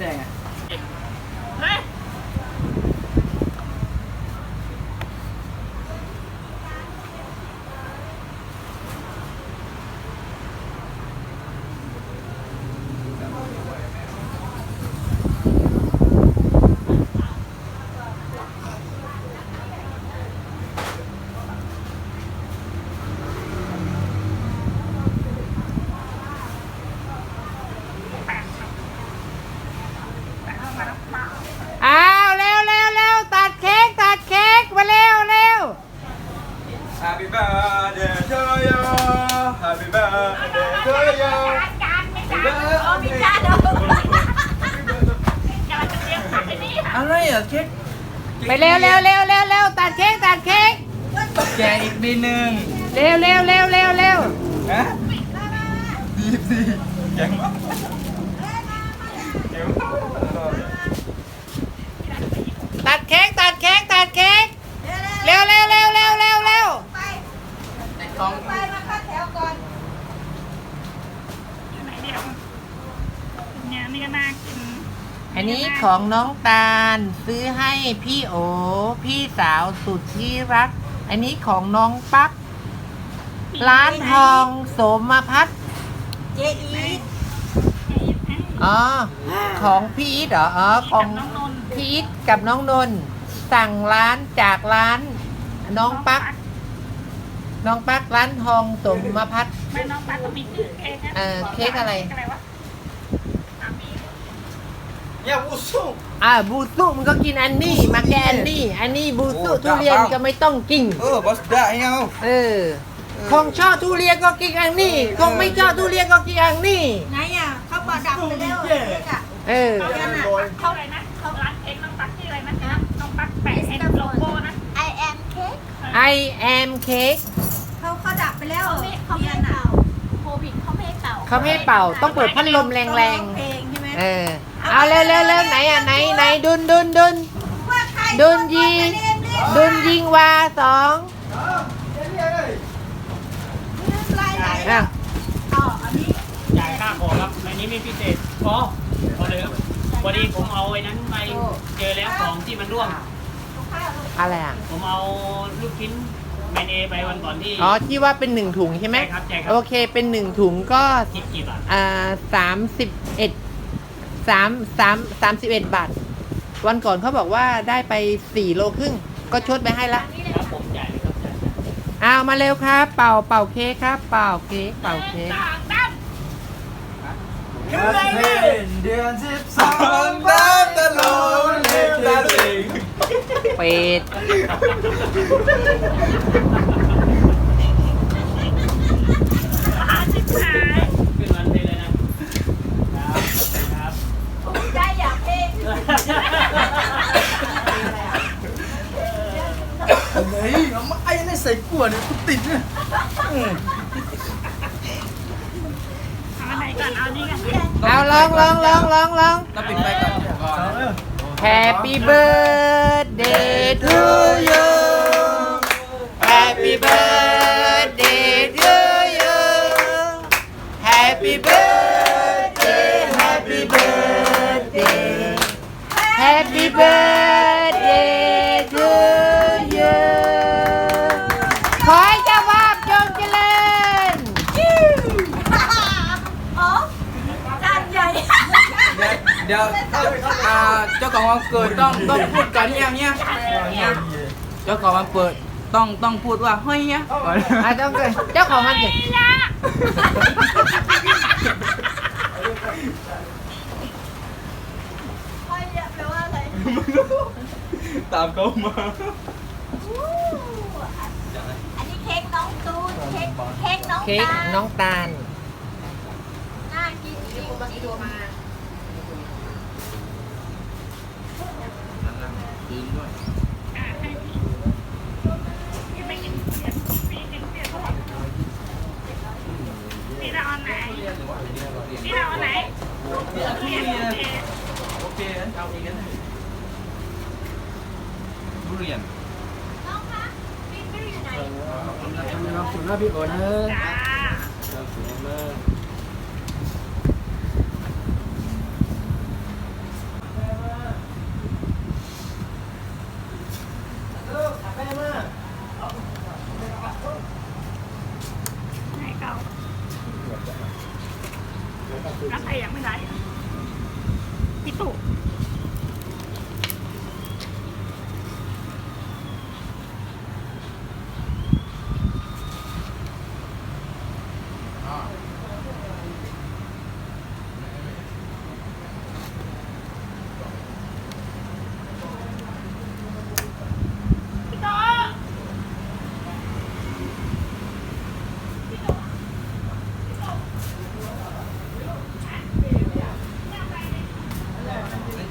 แดงอะ เฮ้ย อ้าวเร็วเร็วเร็วตัดเค้กตัดเค้กมาเร็วเร็ว Happy birthday to you Happy birthday to you จานไม่จานเออมีจานเด้อจานจะเตรียมผักไอ้นี่อะไรอะเค้กไปเร็วเร็วเร็วเร็วเร็วตัดเค้กตัดเค้กแกะอีกนิดนึงเร็วเร็วเร็วเร็วเร็วฮะดีดีแข็งมากแข็งมากตัดเค้กตัดเค้กตัดเค้กเร็วเร็วเร็วเร็วเร็วเร็วของไหนเดียวเนี่ยนี่ก็น่ากิน อันนี้ของน้องตาลซื้อให้พี่โอ พี่สาวสุดที่รัก อันนี้ของน้องปักร้านทองโสมพัฒน์เจอีอ๋อ ของพี่อีทเหรออ๋อของน้องนนท์พี่อีทกับน้องนนท์สั่งร้านจากร้าน น้องปักน้องปักร้านทองสมพัฒน์ไม่น้องปัดต้องมีชื่อเค้กนะเออเค้กอะไรอะไรวะสามี เนี่ยวูสู้อ่าบูสุมันก็กินอันนี้มาแกอันนี้ อันนี้บูสุโอ้ทุเรียนจ้าเปล่าก็ไม่ต้องกิน เออบอสได้เงาเออคงชอบทุเรียนก็กินอันนี้คงไม่ชอบทุเรียนก็กินอันนี้ไงอะเขาบอกดับไปแล้วเค้กอะเออเขาเนี่ยน่ะเขาอะไรนะเขาร้านเค้กน้องปักชื่ออะไรนะน้องปักแปะให้โลโก้นะ I am cake I am cake เขาเขาดับไปแล้วเขาไม่เขาไม่เทียนเป่าอะโควิดเขาไม่ให้เป่าเขาไม่ให้เป่าต้องเปิดพัดลมแรงเพลงใช่ไหมๆเออ เอาเร็วเร็วเร็วไหนอะไหนไหนดุนดุนดุนดุนยิงดุนยิงวาสองลายไหนอะจ่ายค่าของครับในนี้มีพิเศษพอพอเลยครับพอดีผมเอาไอ้นั้นไปเจอแล้วของที่มันร่วง อะไรอะ ผมเอาลูกชิ้นแมนเอไปวันก่อนที่ อ๋อ ที่ว่าเป็นหนึ่งถุงใช่ไหมใช่ครับใช่ครับ โอเค เป็นหนึ่งถุงก็ คิดกี่บาทอ่าสามสิบเอ็ด สามสามสามสิบเอ็ดบาท วันก่อนเขาบอกว่าได้ไปสี่โลครึ่ง ก็ชดไปให้ละครับผมจ่ายเลยครับจ่ายเอามาเร็วครับ เป่าเป่าเค้กครับ เป่าเค้กเป่าเค้กต่างด้านเดือนสิบสองน้ำตะลงเล็กตาสิงเป็ด อาชิบหาย ขึ้นวันไปเลยนะครับครับ ได้อยากเพลง เฮ้ยเอามาไอ้นี่ใส่กลัวเนี่ยกูติดเนี่ยอืม เอาอันไหนก่อนเอาอันนี้กัน เอาลองล องลองลองลองต้องปิดไฟก่อนก่อน Happy birthday to you Happy birthday เดี๋ยวอ่าเจ้าของวันเกิดต้องต้องพูดก่อนเนี่ยเนี่ยเนี่ยเจ้าของวันเปิดต้องต้องพูดว่าเฮ้ยเนี่ยก่อนอะต้องเกิดเจ้าของมันเกิดไม่เนี่ยแปลว่าอะไรตามเขามาอู้อันนี้เค้กน้องตูนเค้กเค้กน้องเค้กตาลน้องตาลน่ากินจริงๆ อะให้พี่พี่ไม่กินเสียพี่กินเสียเพราะว่าพี่เราเอาไหนพี่เราเอาไหนพี่เอาไหนโอเคงั้นเอาอีกงั้นทุเรียนน้องคะฟิกเกอร์อยู่ไหนขอบคุณนะพี่โอนะจ้าก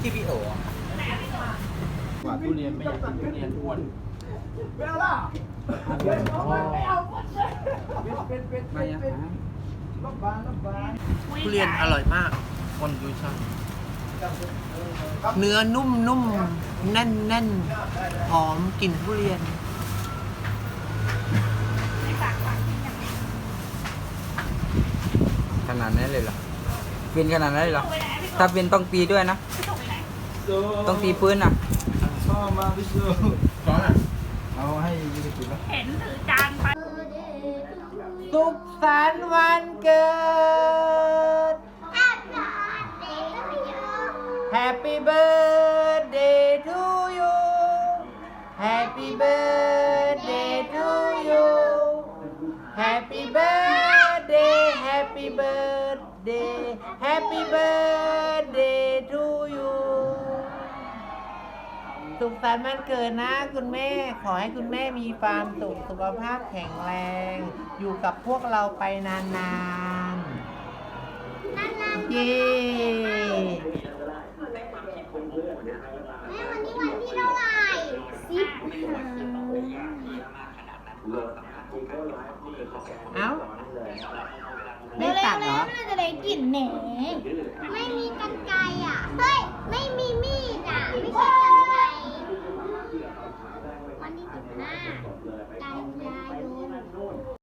ที่พี่โอ๋กว่าทุเรียนไม่อยากทุเรียนอ้วนเบลล่ะไม่เอาไม่เอาเป็นเป็นเป็เป็นรับบานรับบานทุเรียนอร่อยมากคนดูช่างเนื้อนุ่มนุ่มแน่นแน่นหอมกลิ่นทุเรียนขนาดนั้นเลยเหรอเป็นขนาดนั้นเลยเหรอถ้าเป็นต้องปีด้วยนะ ต้องตีปืนนะพ่อมาพิสูจน์ร้อนอะเอาให้ยูนิคแล้วเห็นถือจานไปสุขสันต์วันเกิด Happy birthday to you Happy birthday to you Happy birthday Happy birthday Happy birthday to you สุขสันต์วันเกิดนะ คุณแม่ขอให้คุณแม่มีความสุขสุขภาพแข็งแรง อยู่กับพวกเราไปนานๆ เย้แม่วันนี้วันที่เท่าไหร่สิบห้าเอ้าเร็ไม่วๆตัดเหรอเร็วๆจะได้กลิ่นแหนไม่มีกันไกร